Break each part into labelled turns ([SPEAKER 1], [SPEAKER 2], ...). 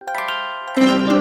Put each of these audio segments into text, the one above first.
[SPEAKER 1] Thank you.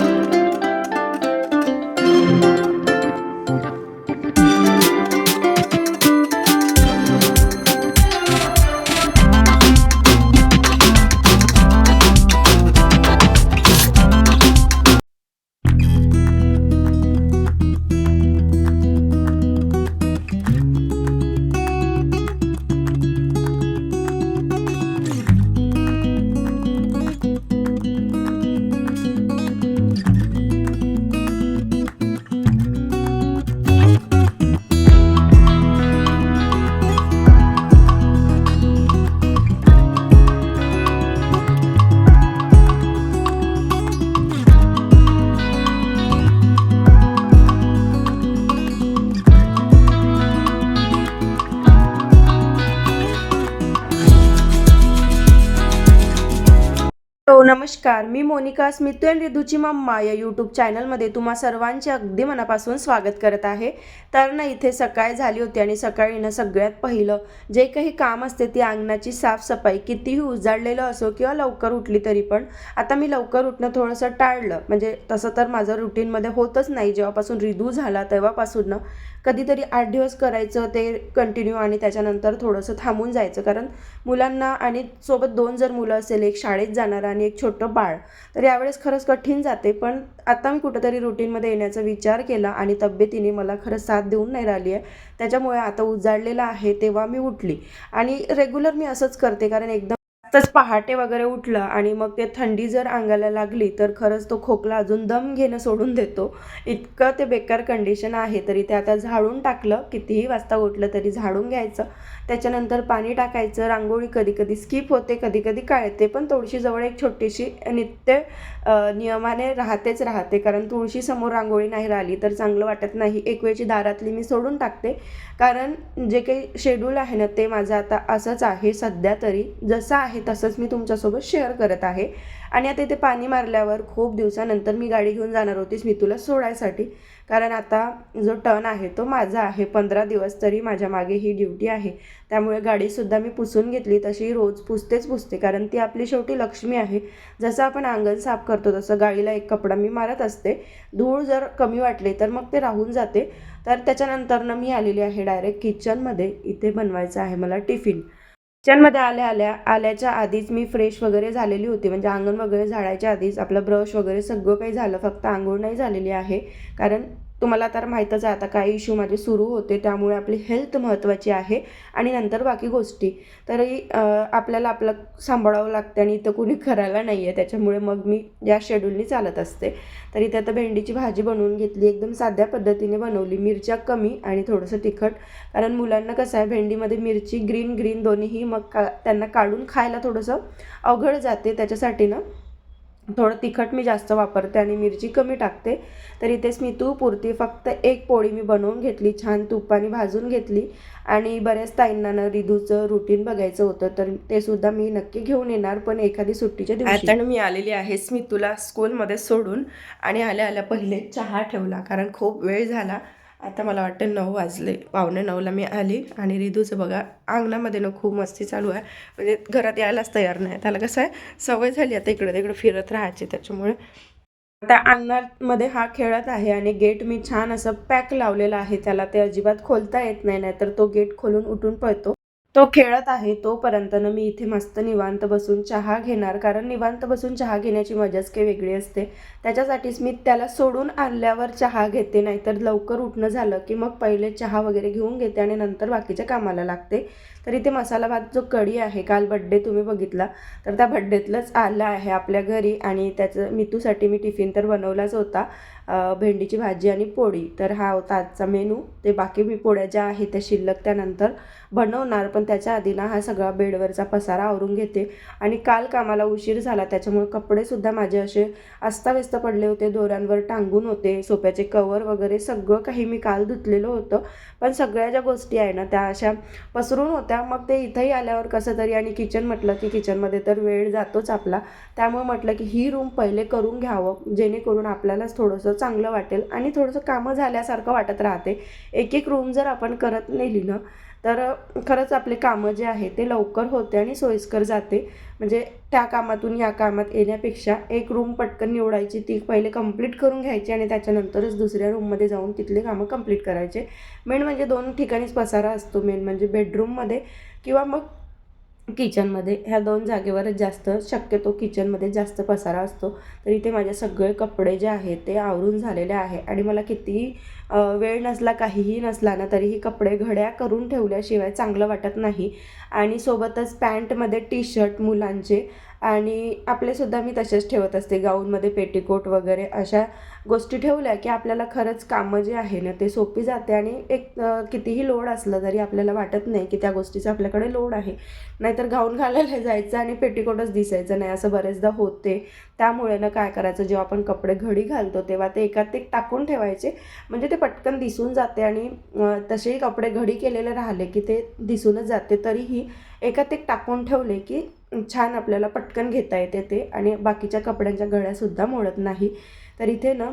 [SPEAKER 1] हो नमस्कार मी मोनिका स्मितू अँड रिधूची मम्मा या यूट्यूब चॅनलमध्ये तुम्हा सर्वांचे अगदी मनापासून स्वागत करत आहे. तर ना इथे सकाळ झाली होती आणि सकाळी ना सगळ्यात पहिलं जे काही काम असते ती अंगणाची साफसफाई कितीही उजाडलेलं असो किंवा लवकर उठली तरी पण आता मी लवकर उठणं थोडंसं टाळलं. म्हणजे तसं तर माझं रुटीनमध्ये होतच नाही. जेव्हापासून रिधू झाला तेव्हापासून ना कधीतरी आठ दिवस करायचं ते कंटिन्यू आणि त्याच्यानंतर थोडंसं थांबून जायचं. कारण मुलांना आणि सोबत दोन जर मुलं असेल एक शाळेत जाणार आणि एक छोटं बाळ. तर यावेळेस खरंच कठीण जाते पण आता मी कुठंतरी रुटीनमध्ये येण्याचा विचार केला आणि तब्येतीने मला खरंच साथ देऊन नाही राहिली आहे. त्याच्यामुळे आता उजाडलेलं आहे तेव्हा मी उठली. आणि रेग्युलर मी असंच करते कारण एकदम आत्ताच पहाटे वगैरे उठलं आणि मग ते थंडी जर अंगाला लागली तर खरंच तो खोकला अजून दम घेणं सोडून देतो. इतकं ते बेकार कंडिशन आहे तरी ते आता झाडून टाकलं कितीही वाजता उठलं तरी झाडून घ्यायचं. त्याच्यानंतर पाणी टाकायचं रांगोळी कधी कधी स्किप होते कधी कधी काढते पण तुळशीजवळ एक छोटीशी नित्य नियमाने राहतेच राहते. कारण तुळशीसमोर रांगोळी नाही राहिली तर चांगलं वाटत नाही. एक वेळची दारातली मी सोडून टाकते. कारण जे काही शेड्यूल आहे ना ते माझं आता असंच आहे सध्या तरी. जसं आहे तसंच मी तुमच्यासोबत शेअर करत आहे. आणि आता इथे पाणी मारल्यावर खूप दिवसानंतर मी गाडी घेऊन जाणार होतीच मी तुला सोडायसाठी. कारण आता जो टर्न आहे तो माझा आहे. पंधरा दिवस तरी माझ्या मागे ही ड्युटी आहे. त्यामुळे गाडीसुद्धा मी पुसून घेतली तशी रोज पुसतेच पुसते. कारण ती आपली शेवटी लक्ष्मी आहे. जसं आपण अंगण साफ करतो तसं गाडीला एक कपडा मी मारत असते. धूळ जर कमी वाटले तर मग ते राहून जाते. तर त्याच्यानंतरनं मी आलेली आहे डायरेक्ट किचनमध्ये इथे बनवायचं आहे मला टिफिन. किचनमध्ये आल्या आल्या आल्याच्या आधीच मी फ्रेश वगैरे झालेली होती. म्हणजे अंगण वगैरे झाडायच्या आधीच आपलं ब्रश वगैरे सगळं काही झालं. फक्त आंघोळ नाही झालेली आहे. कारण तुम्हाला तर माहीतच आहे आता काही इश्यू माझे सुरू होते त्यामुळे आपली हेल्थ महत्त्वाची आहे. आणि नंतर बाकी गोष्टी. तरी आपल्याला आपलं सांभाळावं लागतं आणि इथं कुणी करायला नाही आहे त्याच्यामुळे मग मी या शेड्यूलनी चालत असते. तर इथे आता भेंडीची भाजी बनवून घेतली एकदम साध्या पद्धतीने बनवली. मिरच्या कमी आणि थोडंसं तिखट. कारण मुलांना कसं आहे भेंडीमध्ये मिरची ग्रीन ग्रीन दोन्हीही मग का त्यांना काढून खायला थोडंसं अवघड जाते. त्याच्यासाठी ना थोडं तिखट मी जास्त वापरते आणि मिरची कमी टाकते. तर इथेच मी तूपुरती फक्त एक पोळी मी बनवून घेतली छान तुपाने भाजून घेतली. आणि बऱ्याच ताईंना ना रिधूचं रुटीन बघायचं होतं तर ते सुद्धा मी नक्की घेऊन येणार पण एखादी सुट्टीच्या दिवशी. आता मी आलेली आहे स्मितूला स्कूलमध्ये सोडून आणि आल्या आल्या पहिले चहा ठेवला कारण खूप वेळ झाला. आता मला वाटतं नऊ वाजले पावणे नऊला मी आली आणि रिधूचं बघा अंगणामध्ये ना खूप मस्ती चालू आहे. म्हणजे घरात यायलाच तयार नाही. त्याला कसं आहे सवय झाली आता इकडे तिकडे फिरत राहायची त्याच्यामुळे. त्या अंगणामध्ये हा खेळत आहे आणि गेट मी छान असं पॅक लावलेला आहे. त्याला ते अजिबात खोलता येत नाही नाहीतर तो गेट खोलून उठून पळतो. तो खेळत आहे तोपर्यंत ना मी इथे मस्त निवांत बसून चहा घेणार. कारण निवांत बसून चहा घेण्याची मजाच काही वेगळी असते. त्याच्यासाठीच मी त्याला सोडून आणल्यावर चहा घेते नाहीतर लवकर उठणं झालं की मग पहिले चहा वगैरे घेऊन घेते आणि नंतर बाकीच्या कामाला लागते. तर इथे मसाला भात जो कढी आहे काल बड्डे तुम्ही बघितला तर त्या बड्डेतलंच आलं आहे आपल्या घरी आणि त्याचं मितूसाठी मी टिफिन तर बनवलाच होता भेंडीची भाजी आणि पोळी. तर हा होता आजचा मेनू ते बाकी मी पोळ्या ज्या आहेत त्या शिल्लक त्यानंतर बनवणार पण त्याच्या आधी ना हा सगळा बेडवरचा पसारा आवरून घेते. आणि काल कामाला उशीर झाला त्याच्यामुळे कपडेसुद्धा माझे असे अस्ताव्यस्त पडले होते दोऱ्यांवर टांगून होते सोप्याचे कवर वगैरे सगळं काही मी काल धुतलेलं होतं. पण सगळ्या ज्या गोष्टी आहे ना त्या अशा पसरून होत्या. मग ते इथंही आल्यावर कसं तरी आणि किचन म्हटलं की किचनमध्ये तर वेळ जातोच आपला. त्यामुळे म्हटलं की ही रूम पहिले करून घ्यावं जेणेकरून आपल्यालाच थोडंसं चांगलं वाटेल आणि थोडंसं कामं झाल्यासारखं वाटत राहते. एक एक रूम जर आपण करत नेली ना तर खरंच आपले कामं जे आहे ते लवकर होते आणि सोयीस्कर जाते. म्हणजे त्या कामातून या कामात येण्यापेक्षा एक रूम पटकन निवडायची ती पहिले कंप्लीट करून घ्यायची आणि त्याच्यानंतरच दुसऱ्या रूममध्ये जाऊन तिथले कामं कंप्लीट करायचे. मेन म्हणजे दोन ठिकाणीच पसारा असतो मेन म्हणजे बेडरूममध्ये किंवा मग किचनमध्ये ह्या दोन जागेवरच जास्त शक्यतो किचनमध्ये जास्त पसारा असतो. तर इथे माझे सगळे कपडे जे आहेत ते आवरून झालेले आहे आणि मला कितीही वेळ नसला काहीही नसला ना तरीही कपडे घड्या करून ठेवल्याशिवाय चांगलं वाटत नाही. आणि सोबतच पॅन्टमध्ये टी शर्ट मुलांचे आणि आपलेसुद्धा मी तसेच ठेवत असते. गाऊनमध्ये पेटीकोट वगैरे अशा गोष्टी ठेवल्या की आपल्याला खरंच कामं जे आहे ना ते सोपी जाते आणि एक कितीही लोड असलं तरी आपल्याला वाटत नाही की त्या गोष्टीचा आपल्याकडे लोड आहे. नाहीतर गाऊन घालायला जायचं आणि पेटीकोटच दिसायचं नाही असं बरेचदा होते. त्यामुळे ना काय करायचं जेव्हा आपण कपडे घडी घालतो तेव्हा ते एकात एक टाकून ठेवायचे. म्हणजे ते पटकन दिसून जाते आणि तसेही कपडे घडी केलेले राहिले की ते दिसूनच जाते. तरीही एकात एक टाकून ठेवले की छान आपल्याला पटकन घेता येते ते आणि बाकीच्या कपड्यांच्या गळ्यासुद्धा मोडत नाही. तर इथे ना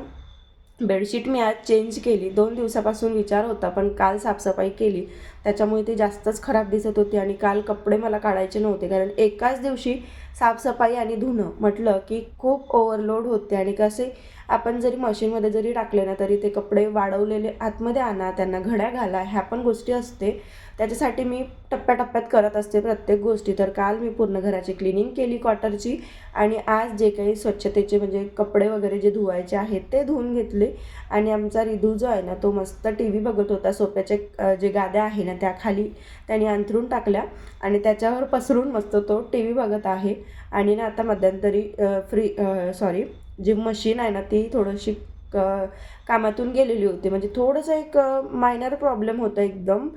[SPEAKER 1] बेडशीट मी आज चेंज केली. दोन दिवसापासून विचार होता पण काल साफसफाई केली. त्याच्यामुळे ती जास्तच खराब दिसत होती आणि काल कपडे मला काढायचे नव्हते. कारण एकाच दिवशी साफसफाई आणि धुणं म्हटलं की खूप ओव्हरलोड होते आणि कसे आपण जरी मशीनमध्ये जरी टाकले ना तरी ते कपडे वाढवलेले आतमध्ये आणा त्यांना घड्या घाला ह्या पण गोष्टी असते. त्याच्यासाठी मी टप्प्याटप्प्यात करत असते प्रत्येक गोष्टी. तर काल मी पूर्ण घराची क्लिनिंग केली क्वार्टरची आणि आज जे काही स्वच्छतेचे म्हणजे कपडे वगैरे जे धुवायचे आहेत ते धुवून घेतले. आणि आमचा रिधू जो आहे ना तो मस्त टी व्ही बघत होता. सोप्याचे जे गाद्या आहे ना त्या खाली त्याने अंथरून टाकल्या आणि त्याच्यावर पसरून मस्त तो टी व्ही बघत आहे. आणि ना आता मध्यंतरी फ्री सॉरी जी मशीन आहे ना ती थोडीशी क- कामातून गेलेली होती. म्हणजे थोडंसं एक मायनर प्रॉब्लेम होता एकदम.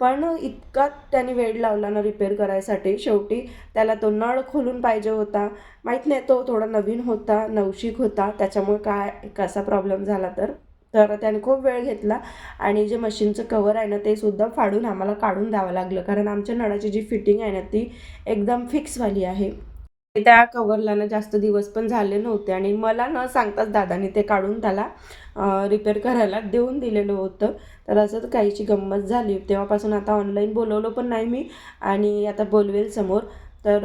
[SPEAKER 1] पण इतका त्याने वेळ लावला ना रिपेअर करायसाठी. शेवटी त्याला तो नळ खोलून पाहिजे होता. माहीत नाही तो थोडा नवीन होता नवशिक होता. त्याच्यामुळे काय कसा प्रॉब्लेम झाला तर. तर त्याने खूप वेळ घेतला. आणि जे मशीनचं कवर आहे ना ते सुद्धा फाडून आम्हाला काढून द्यावं लागलं. कारण आमच्या नळाची जी फिटिंग आहे ना ती एकदम फिक्सवाली आहे. त्या कवरला ना जास्त दिवस पण झाले नव्हते आणि मला न सांगताच दादाने ते काढून त्याला रिपेअर करायला देऊन दिलेलं होतं. तर असं काहीची गंमत झाली. तेव्हापासून आता ऑनलाईन बोलवलं पण नाही मी आणि आता बोलवेल समोर. तर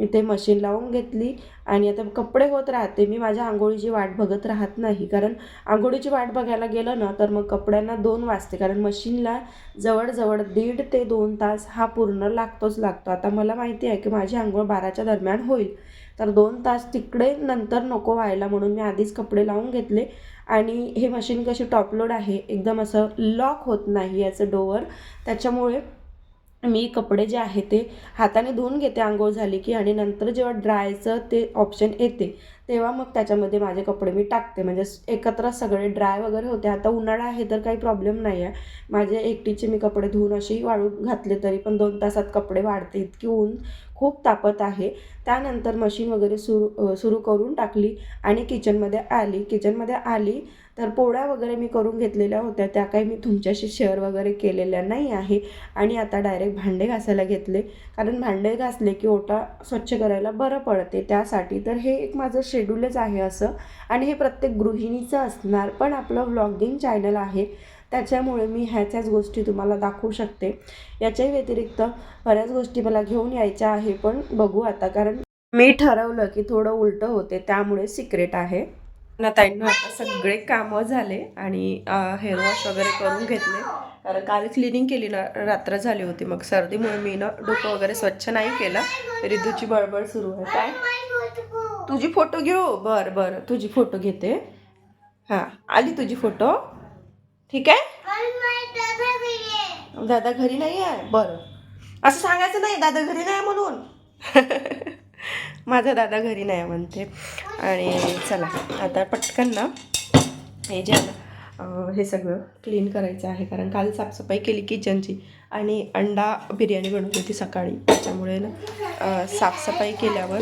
[SPEAKER 1] इथे मशीन लावून घेतली. आणि आता कपडे होत राहते. मी माझ्या आंघोळीची वाट बघत राहत नाही. कारण आंघोळीची वाट बघायला गेलं ना तर मग कपड्यांना दोन वाजते. कारण मशीनला जवळजवळ दीड ते दोन तास हा पूर्ण लागतोच लागतो. आता मला माहिती आहे की माझी आंघोळ बाराच्या दरम्यान होईल. तर दोन तास तिकडे नंतर नको व्हायला म्हणून मी आधीच कपडे लावून घेतले. आणि हे मशीन कशी टॉपलोड आहे एकदम असं लॉक होत नाही याचं डोअर त्याच्यामुळे मी कपडे जे आहे ते हाताने धुवून घेते आंघोळ झाली की आणि नंतर जेव्हा ड्रायचं ते ऑप्शन येते तेव्हा मग त्याच्यामध्ये माझे कपडे मी टाकते. म्हणजे एकत्र सगळे ड्राय वगैरे होते. आता उन्हाळा आहे तर काही प्रॉब्लेम नाही आहे माझे एकटीचे मी कपडे धुवून असेही वाळू घातले तरी पण दोन तासात कपडे वाढते. इतकी ऊन खूप तापत आहे. त्यानंतर मशीन वगैरे सुरू सुरू करून टाकली आणि किचनमध्ये आली. किचनमध्ये आली तर पोळ्या वगैरे मी करून घेतलेल्या होत्या. त्या काही मी तुमच्याशी शेअर वगैरे केलेल्या नाही आहे. आणि आता डायरेक्ट भांडे घासायला घेतले. कारण भांडे घासले की ओटा स्वच्छ करायला बरं पडते. त्यासाठी तर हे एक माझं शेड्यूलच आहे असं. आणि हे प्रत्येक गृहिणीचं असणार. पण आपलं व्लॉगिंग चॅनल आहे. त्याच्यामुळे मी ह्याच्याच गोष्टी तुम्हाला दाखवू शकते. याच्याही व्यतिरिक्त बऱ्याच गोष्टी मला घेऊन यायच्या आहे. पण बघू आता. कारण मी ठरवलं की थोडं उलटं होते. त्यामुळे सिक्रेट आहे. ना ताईंना आता सगळे कामं झाले आणि हेअर वॉश वगैरे करून घेतले. कारण काल क्लिनिंग केली ना रात्र झाली होती. मग सर्दीमुळे मी ना डोकं वगैरे स्वच्छ नाही केलं. रिदूची बळबळ सुरू आहे. काय? तुझी फोटो घेऊ? बरं बरं. तुझी फोटो घेते. हां आली तुझी फोटो ठीक आहे? दादा घरी नाही आहे बरं. असं सांगायचं नाही दादा घरी नाही म्हणून. माझा दादा घरी नाही आहे म्हणते. आणि चला आता पटकन ना हे जे हे सगळं क्लीन करायचं आहे. कारण काल साफसफाई केली किचनची आणि अंडा बिर्याणी बनवली होती सकाळी. त्याच्यामुळे ना साफसफाई केल्यावर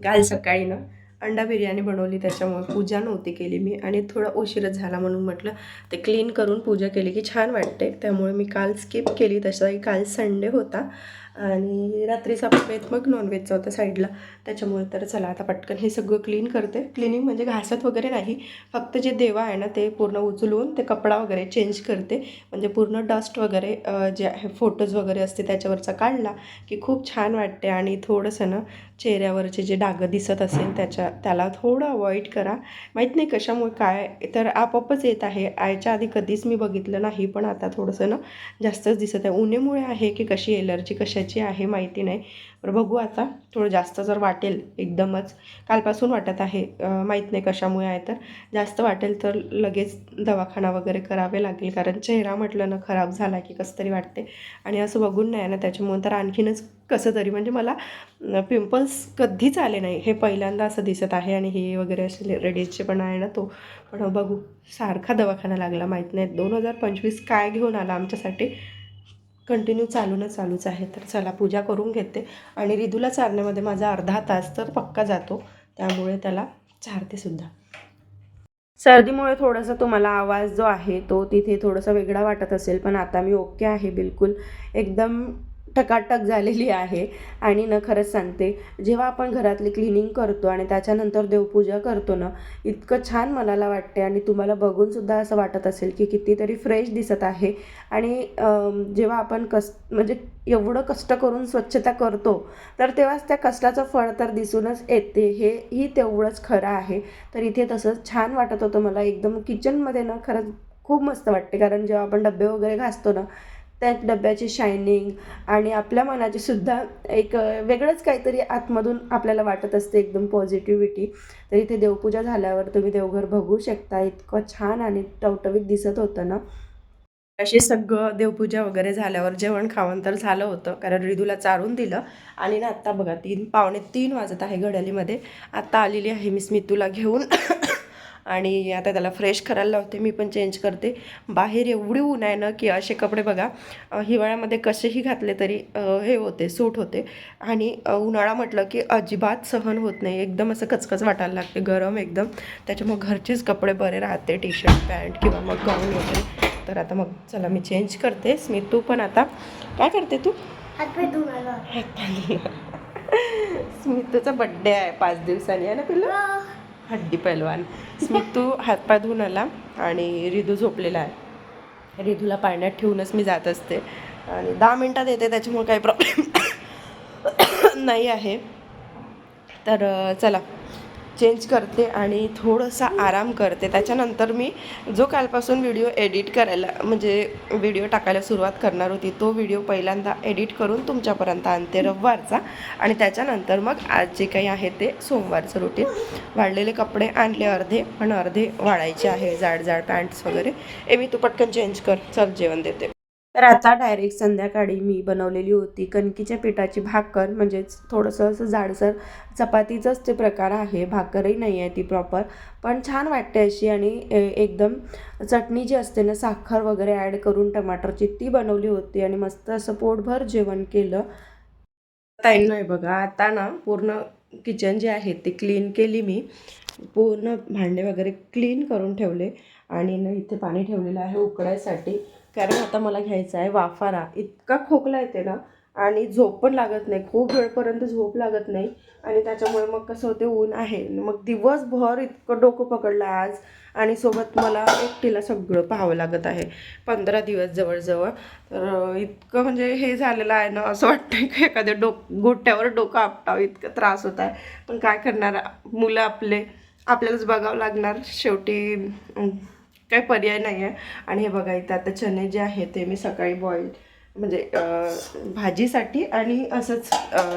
[SPEAKER 1] काल सकाळी ना अंडा बिर्याणी बनवली. त्याच्यामुळे पूजा नव्हती केली मी. आणि थोडा उशीरच झाला म्हणून म्हटलं ते क्लीन करून पूजा केली की छान वाटते. त्यामुळे मी काल स्किप केली. तसंही काल संडे होता. आणि रात्रीचा बेत मग नॉनव्हेजचा होता साईडला त्याच्यामुळे तर चला आता पटकन हे सगळं क्लीन करते. क्लिनिंग म्हणजे घासत वगैरे नाही. फक्त जे देवा आहे ना ते पूर्ण उचलून ते कपडा वगैरे चेंज करते. म्हणजे पूर्ण डस्ट वगैरे जे आहे फोटोज वगैरे असते त्याच्यावरचा काढला की खूप छान वाटते. आणि थोडंसं ना चेहऱ्यावरचे जे डागं दिसत असेल त्याच्या त्याला थोडं अवॉइड करा. माहीत नाही कशामुळे काय तर आपोआपच येत आहे. आयच्या आधी कधीच मी बघितलं नाही पण आता थोडंसं ना जास्तच दिसत आहे. उन्हेमुळे आहे की कशी एलर्जी कशाची आहे माहिती नाही. पण बघू आता. थोडं जास्त जर वाटेल एकदमच. कालपासून वाटत आहे. माहीत नाही कशामुळे आहे तर. जास्त वाटेल तर लगेच दवाखाना वगैरे करावे लागेल. कारण चेहरा म्हटलं ना खराब झाला की कसं तरी वाटते. आणि असं बघून नाही ना त्याच्यामुळे तर आणखीनच कसं तरी. म्हणजे मला पिंपल्स कधीच आले नाही. हे पहिल्यांदा असं दिसत आहे आणि हे वगैरे असे रेडीजचे पण आहे ना तो. पण बघू सारखा दवाखाना लागला माहीत नाही. दोन हजार पंचवीस काय घेऊन आला आमच्यासाठी? कंटिन्यू चालूनच चालूच आहे. तर चला पूजा करून घेते. आणि रिदूला चारण्यामध्ये माझा अर्धा तास तर पक्का जातो. त्यामुळे त्याला चारते सुद्धा. सर्दीमुळे थोडासा तुम्हाला आवाज जो आहे तो तिथे थोडासा वेगळा वाटत असेल पण आता मी ओके आहे बिलकुल. एकदम टकाटक झालेली आहे. आणि ना खरंच सांगते जेव्हा आपण घरातली क्लिनिंग करतो आणि त्याच्यानंतर देवपूजा करतो ना इतकं छान मनाला वाटते आणि तुम्हाला बघूनसुद्धा असं वाटत असेल की कितीतरी फ्रेश दिसत आहे. आणि जेव्हा आपण कस म्हणजे एवढं कष्ट करून स्वच्छता करतो तर तेव्हाच त्या कष्टाचं फळ तर दिसूनच येते. हे ही तेवढंच खरं आहे. तर इथे तसंच छान वाटत होतं मला. एकदम किचनमध्ये ना खरंच खूप मस्त वाटते. कारण जेव्हा आपण डबे वगैरे घासतो ना त्या डब्याची शायनिंग आणि आपल्या मनाची सुद्धा एक वेगळंच काहीतरी आतमधून आपल्याला वाटत असते एकदम पॉझिटिव्हिटी तर इथे देवपूजा झाल्यावर तुम्ही देवघर बघू शकता. इतकं छान आणि टवटवीत दिसत होतं ना. अशी सगळं देवपूजा वगैरे झाल्यावर जेवण खावण तर झालं होतं कारण रिदूला चारून दिलं. आणि ना आत्ता बघा तीन पावणे तीन वाजत आहे घड्यालीमध्ये आत्ता आलेली आहे मी स्मितूला घेऊन. आणि आता त्याला फ्रेश करायला लावते मी पण चेंज करते. बाहेर एवढी ऊन आहे ना की असे कपडे बघा हिवाळ्यामध्ये कसेही घातले तरी हे होते सूट होते. आणि उन्हाळा म्हटलं की अजिबात सहन होत नाही. एकदम असं कचकच वाटायला लागते गरम एकदम. त्याच्यामुळे घरचेच कपडे बरे राहते टी शर्ट पॅन्ट किंवा मग गाऊन वगैरे. तर आता मग चला मी चेंज करते. स्मित तू पण आता काय करते तू? स्मितूचा बड्डे आहे पाच दिवसांनी आहे ना पिल्लू हड्डी पैलवान स्मितू हातपाय धुवून आला आणि रिदू झोपलेला आहे. रिदूला पाण्यात ठेवूनच मी जात असते. आणि दहा मिनटात येते त्याच्यामुळे काही प्रॉब्लेम नाही आहे. तर चला. चेंज करते आणि थोडंसा आराम करते. त्याच्यानंतर मी जो कालपासून व्हिडिओ एडिट करायला म्हणजे व्हिडिओ टाकायला सुरुवात करणार होती तो व्हिडिओ पहिल्यांदा एडिट करून तुमच्यापर्यंत आणते रविवारचा. आणि त्याच्यानंतर मग आज जे काही आहे ते सोमवारचं रुटीन वाढलेले कपडे आणले अर्धे पण अर्धे वाढायचे आहे जाड जाड पॅन्ट्स वगैरे. ए मी तू पटकन चेंज कर चल जेवण देते. तर आता डायरेक्ट संध्याकाळी मी बनवलेली होती. कणकीच्या पिठाची भाकर म्हणजेच थोडंसं असं जाडसर चपातीचाच ते प्रकार आहे. भाकरही नाही आहे ती प्रॉपर पण छान वाटते अशी आणि एकदम चटणी जी असते ना साखर वगैरे ॲड करून टमाटरची ती बनवली होती आणि मस्त असं पोटभर जेवण केलं. ताई नाही बघा आता ना पूर्ण किचन जे आहे ते क्लीन केली मी. पूर्ण भांडे वगैरे क्लीन करून ठेवले आणि इथे पाणी ठेवलेलं आहे उकडायसाठी कारण आता मला घ्यायचा आहे वाफारा. इतका खोकला येते ना आणि झोप पण लागत नाही. खूप वेळपर्यंत झोप लागत नाही. आणि त्याच्यामुळे मग कसं होते ऊन आहे. मग दिवसभर इतकं डोकं पकडलं आज. आणि सोबत मला एकटीला सगळं पाहावं लागत आहे. पंधरा दिवस जवळजवळ. तर इतकं म्हणजे हे झालेलं आहे ना असं वाटतं की एखाद्या डोक गोट्यावर डोकं आपटावं इतकं त्रास होत आहे. पण काय करणार? मुलं आपले आपल्यालाच बघावं लागणार. शेवटी काही पर्याय नाही आहे. आणि हे बघा इथं आता चणे जे आहे ते मी सकाळी बॉईल म्हणजे भाजीसाठी आणि असंच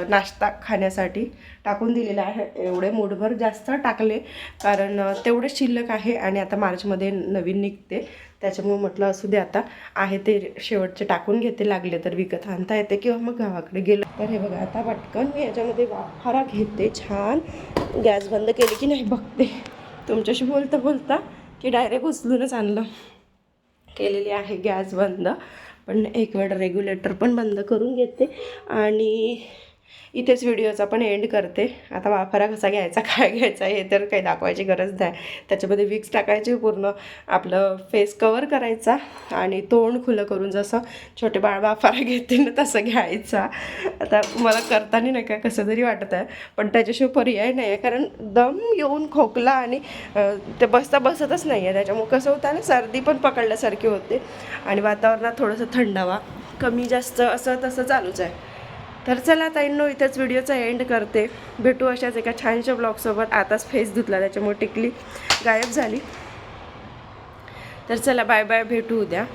[SPEAKER 1] नाश्ता खाण्यासाठी टाकून दिलेलं आहे. एवढे मूठभर जास्त टाकले कारण तेवढे शिल्लक आहे आणि आता मार्चमध्ये नवीन निघते. त्याच्यामुळे म्हटलं असू दे आता. आहे ते शेवटचे टाकून घेते लागले तर विकत आणता येते किंवा मग गावाकडे गेलं. तर हे बघा आता पटकन मी याच्यामध्ये वाफारा घेते छान. गॅस बंद केली की नाही बघते. तुमच्याशी बोलता बोलता की डायरेक्ट उचलूनच आणलं. केलेली आहे गॅस बंद. पण एक वेळ रेग्युलेटर पण बंद करून घेते. आणि इथेच व्हिडिओचा पण एंड करते. आता वाफारा कसा घ्यायचा काय घ्यायचा हे तर काही दाखवायची गरज नाही. त्याच्यामध्ये विक्स टाकायचे पूर्ण. आपलं फेस कवर करायचा आणि तोंड खुलं करून जसं छोटे बाळ वाफारा घेते ना तसं घ्यायचा. आता मला करताना नाही काय कसं तरी वाटत आहे पण त्याच्याशिवाय पर्याय नाही आहे कारण दम येऊन खोकला आणि ते बसता बसतच नाही आहे त्याच्यामुळे कसं होतं ना सर्दी पण पकडल्यासारखी होते. आणि वातावरणात थोडंसं थंडावा कमी जास्त असं तसं चालूच आहे. तर चला ताईंनो इथंच व्हिडिओचा एंड करते. भेटू अशाच एका छानशा ब्लॉगसोबत आताच फेस धुतला त्याच्यामुळे टिकली गायब झाली. तर चला बाय बाय भेटू उद्या.